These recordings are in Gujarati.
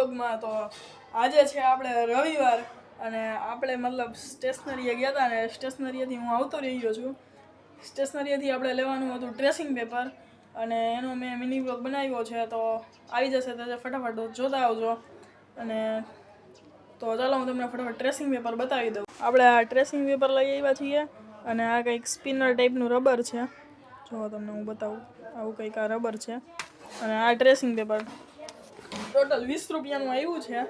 વ્લોગમાં તો આજે છે આપણે રવિવાર અને આપણે મતલબ સ્ટેશનરીએ ગયા હતા ને સ્ટેશનરીએથી હું આવતો રહ્યો છું. સ્ટેશનરીએથી આપણે લેવાનું હતું ટ્રેસિંગ પેપર અને એનો મેં મિની બ્લોગ બનાવ્યો છે તો આવી જશે તો ફટાફટ જોતા આવજો. અને તો ચાલો હું તમને ફટાફટ ટ્રેસિંગ પેપર બતાવી દઉં. આપણે આ ટ્રેસિંગ પેપર લઈ આવ્યા છીએ અને આ કંઈક સ્પિનર ટાઈપનું રબર છે. જો તમને હું બતાવું, આવું કંઈક આ રબર છે. અને આ ટ્રેસિંગ પેપર ટોટલ વીસ રૂપિયાનું આવ્યું છે.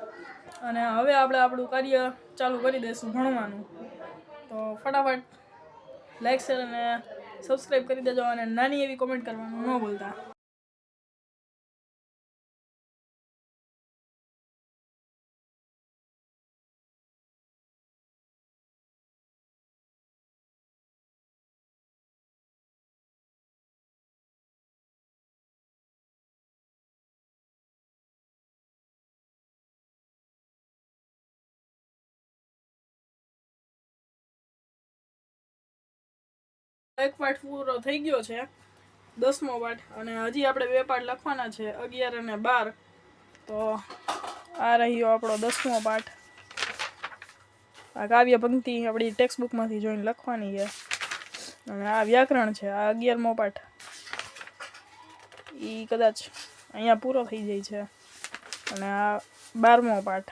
અને હવે આપણે આપણું કાર્ય ચાલુ કરી દઈશું ભણવાનું. તો ફટાફટ લાઈક શેર અને સબસ્ક્રાઈબ કરી દેજો અને નાની એવી કોમેન્ટ કરવાનું ન ભૂલતા. એક પાઠ પૂરો થઈ ગયો છે. દસમો પાઠ અને હજી આપણે બે પાઠ લખવાના છે, અગિયાર અને બાર. તો આ રહ્યો આપણો દસમો પાઠ આ કાવ્ય પંક્તિ આપણી ટેક્સ્ટ બુકમાંથી જોઈને લખવાની છે. અને આ વ્યાકરણ છે, આ અગિયારમો પાઠ એ કદાચ અહીંયા પૂરો થઈ જાય છે. અને આ બારમો પાઠ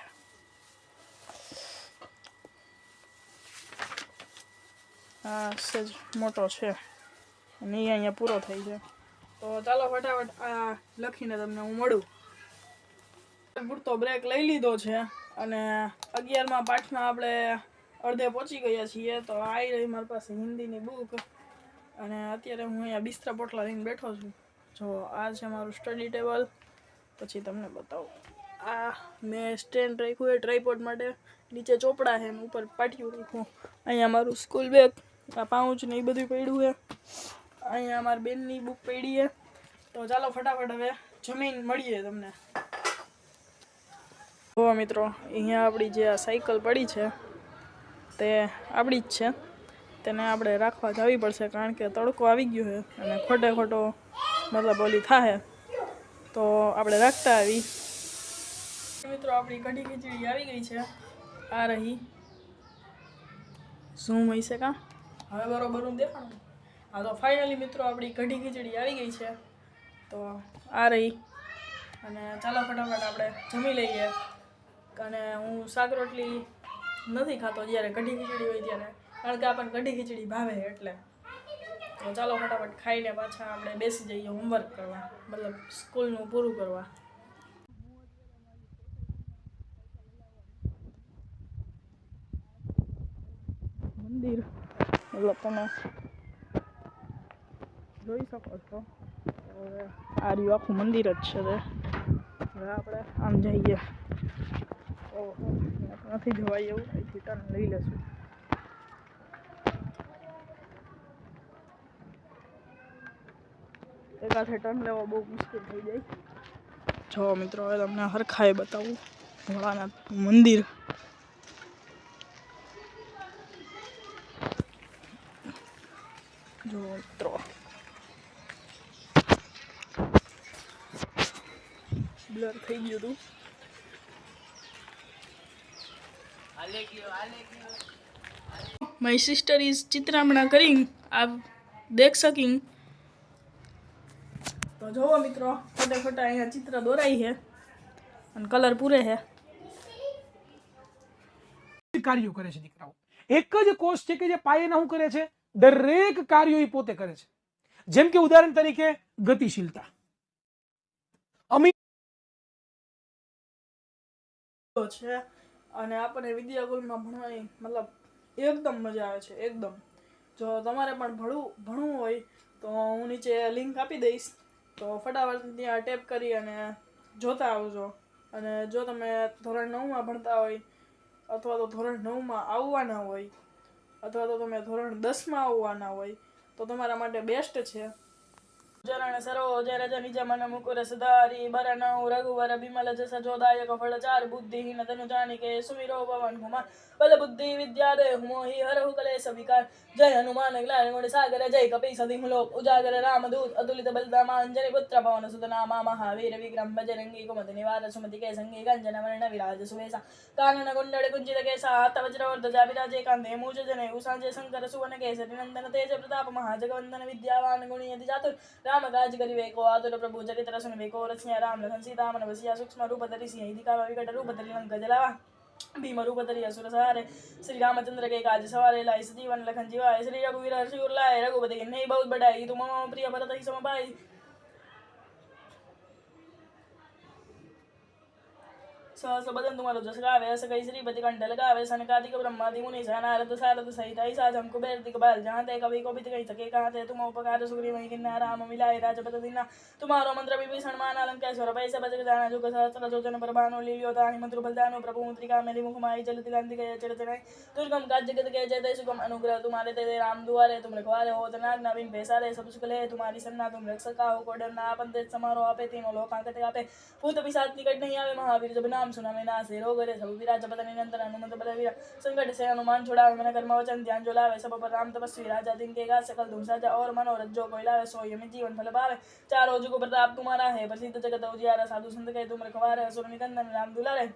આ સજ મોટો છે. અને એ અહીંયા પૂરો થઈ છે તો ચાલો ફટાફટ આ લખીને તમને હું મળું. પૂરતો બ્રેક લઈ લીધો છે અને અગિયારમાં પાઠમાં આપણે અડધે પહોંચી ગયા છીએ. તો આવી રહી મારી પાસે હિન્દીની બુક અને અત્યારે હું અહીંયા બિસ્તરા પોટલા લઈને બેઠો છું. જો આ છે મારું સ્ટડી ટેબલ પછી તમને બતાવું. આ મેં સ્ટેન્ડ રાખ્યું એ ટ્રાયપોડ માટે. નીચે ચોપડા છે ને ઉપર પાટિયું રાખ્યું. અહીંયા મારું સ્કૂલ બેગ આ પાઉચ ને એ બધું પડ્યું છે. અહીંયા અમારી બેનની બુક પડી છે. તો ચાલો ફટાફટ હવે જમીન મળીએ તમને. જુઓ મિત્રો, અહીંયા આપણી જે આ સાયકલ પડી છે, તે આપણી જ છે. તેને આપણે રાખવા જવી પડશે કારણ કે તડકો આવી ગયો છે અને ખોટે ખોટો મતલબ ઓલી થાય તો આપણે રાખતા આવી. મિત્રો, આપણી કઢી ખીચડી આવી ગઈ છે. આ રહી. ઝૂમ હશે કા? હવે બરોબર દેખાણું હા, તો ફાઇનલી મિત્રો આપણી કઢી ખીચડી આવી ગઈ છે. તો આ રહી. અને ચાલો ફટાફટ આપણે જમી લઈએ. અને હું શાક રોટલી નથી ખાતો જ્યારે કઢી ખીચડી હોય ત્યારે. કારણ કે આપણને કઢી ખીચડી ભાવે એટલે. તો ચાલો ફટાફટ ખાઈને પાછા આપણે બેસી જઈએ હોમવર્ક કરવા. મતલબ સ્કૂલનું પૂરું કરવા. મંદિર. તમે જોઈ શકો છો. આ રહ્યું આખું મંદિર જ છે હવે. આપણે આમ જઈએ. ઓહો નથી જવાય એવું. અહીંથી ટર્ન લઈ લેશું. એક હાથે ટર્ન લેવો બહુ મુશ્કેલ થઈ જાય. જો મિત્રો હવે તમને હરખાએ બતાવું. ભોળાનાથ મંદિર. જો મિત્રો બ્લર થઈ ગયું હતું માય સિસ્ટર ઇઝ ચિત્રામણા કરી, આપ દેખ સકિંગ તો જોવો મિત્રો ખોટે ખોટા અહીંયા ચિત્ર દોરાઈ છે અને કલર પૂરે છે. કાર્યો કરે છે દીકરાઓ. એક જ કોષ છે કે જે પાયેના શું કરે છે? દરેક કાર્યો એ પોતે કરે છે. જેમ કે ઉદાહરણ તરીકે ગતિશીલતા. અમી છે અને આપણને વિદ્યાકુલમાં ભણવાની મતલબ એકદમ મજા આવે છે, એકદમ. જો તમારે પણ ભણવું ભણવું હોય તો હું નીચે લિંક આપી દઈશ. તો ફટાફટ ત્યાં ટેપ કરી અને જોતા આવજો. અને જો તમે ધોરણ નવમાં ભણતા હોય અથવા તો ધોરણ નવમાં આવવાના હોય અથવા તો તમે ધોરણ દસમાં આવવાના હોય તો તમારા માટે બેસ્ટ છે. ચરણ સરો જય રજ નિજ મન મુકુર સુધારી બરનઉ રઘુવર બિમલ, જસ જોદાયક ફળ ચાર બુદ્ધિહીન તનુ જાનિકે સુમિરો પવન કુમાર બલ બુદ્ધિ વિદ્યા દે મોહી હરહુ, કલેશ વિકાર જય હનુમાન જ્ઞાન ગુણ સાગર, જય કપી સદી લોક ઉજાગર રામદૂત અતુલિત બલદામા અંજની પુત્ર, પવન, સુત, નામા, મહાવીર, વિક્રમ બજરંગી કુમત નિવાર, સુમતિ કે સંગી ગંજન, વર્ણ, વિરાજ સુવેશા કાનન કુંડળ કુંજિત, કેસા, હાથ વજ્રવર્ધ વિરાજે કાંધે મૂજ જને ઉસાંજે શંકર સુવન કેસરી ರಾಮ ಗಾಜಿಗಲಿಬೇಕು ಆತುರ ಪ್ರಭು ಚರಿತ್ರ ಸುನಬೇಕು ರಚನೆಯ ರಾಮ ಲಖನ್ ಸೀತಾಮನ ವಸಿಯ ಸೂಕ್ಷ್ಮ ರೂಪ ಧರಿಸಿ ಐದಿಕಾಮ ವಿಕಟ ರೂಪ ಧರಿ ಲಂಕ ಜಲವ ಭೀಮ ರೂಪ ಧರಿ ಅಸುರ ಸಾರೆ ಶ್ರೀರಾಮಚಂದ್ರ ಕೈ ಕಾಜ ಸವಾರೆ ಲಾಯ ಸಜೀವನ ಲಖನ್ ಜೀವಾಯ ಶ್ರೀ ರಘುವೀರ ಹರ್ಷಿ ಉರ್ಲಾಯ ರಘುಪತಿ ಎನ್ನೇ ಬಹುತ್ ಬಡಾಯಿ ತುಮ ಪ್ರಿಯ ಭರತ ಹಿ ಸಮಪಾಯಿ तुम्हारो जस गावे अस कई श्रीपति कंठ लगावे सनकादिक ब्रह्मादि मुनि नारद सारद सहित ऐसा जम कुबेर दिगपाल जहाँ ते कभी को कही सके कहाँ थे तुम उपकार सुग्री वही किन्ना राम मिलाए राजपत दीना तुम्हारो मंत्र विभीषण मान अलंकेश्वर पैसे बजग जाना जुग सहस्त्र जोजन प्रभानो लीलियो दानि मंत्र बलदानो प्रभु मुद्रिका मेली मुखमाई जल तिलंति गए चरत नहीं दुर्गम काज जगत के जय सुगम अनुग्रह तुम्हारे ते ते राम दुआरे तुम रखवारे हो तनाग नवीन पैसारे सब सुख ले तुम्हारी सन्ना तुम रख सका हो कोडर ना अपन तेज समारो आपे तीनों लोक आंकते आपे भूत पिशाच निकट नहीं आवे महावीर जब नाम सुना में नासे रोग रे सब विराज पद निरंतर हनुमंत बल वीरा संकट से हनुमान छुड़ावे मन कर्म वचन ध्यान जो लावे सब पर राम तपस्वी राजा दिन के गा सकल धूम साजा और मनोरथ जो कोई लावे सो यमी जीवन फल पावे चारों जुग प्रताप तुम्हारा है प्रसिद्ध जगत उजियारा साधु संत के तुम रखवारे असुर निकंदन राम दुलारे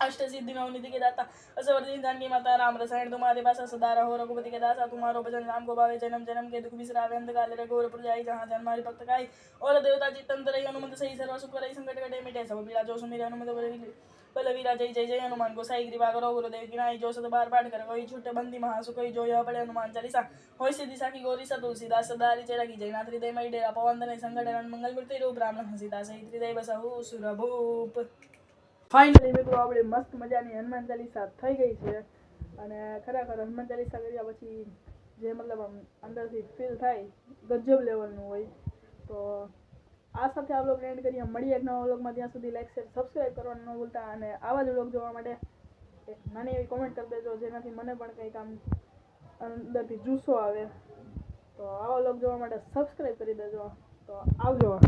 अष्टसिद्धि नवनिधि के दाता असवर्धि जानकी माता राम रसायन तुम्हारे पास सदा रहो रघुपति के दासा तुम्हारो भजन राम को भावे जन्म जन्म के दुख बिसरावे अंत काल रघुवर जाई जहां जन्म हरि भक्त काई और देवता चित्तंत रही हनुमंत सही सर्व सुख रही संकट कटे मिटे सब पीड़ा जो सुमिर हनुमत बलवीर बलवीरा जय जय जय हनुमान गोसाई कृपा करो गुरुदेव की नाई जो सत बार पाठ कर कोई छूटे बंदी महासुखई जो यह पड़े हनुमान चालीसा होय सिद्धि साखी गौरी सा तुलसीदास सदा हरि रखी जय हृदय मई डेरा पवन संगठन मंगल मूर्ति रूप राम लखन सीता सहित हृदय बसहु सुरभूप ફાઇનલી મિત્રો, આપણે મસ્ત મજાની હનુમાન ચાલીસા થઈ ગઈ છે. અને ખરેખર હનુમાન ચાલીસા કર્યા પછી જે મતલબ આમ અંદરથી ફીલ થાય, ગજબ લેવલનું હોય. તો આ સાથે આ બ્લોગ એન્ડ કરીએ. મળીએ એક નવા વ્લોગમાં ત્યાં સુધી લાઈક શેર સબસ્ક્રાઈબ કરવાનું ન ભૂલતા. અને આવા જ વ્લોગ જોવા માટે એક નાની એવી કોમેન્ટ કરી દેજો, જેનાથી મને પણ કંઈક આમ અંદરથી જુસ્સો આવે. તો આવા વ્લોગ જોવા માટે સબસ્ક્રાઈબ કરી દેજો. તો આવજો.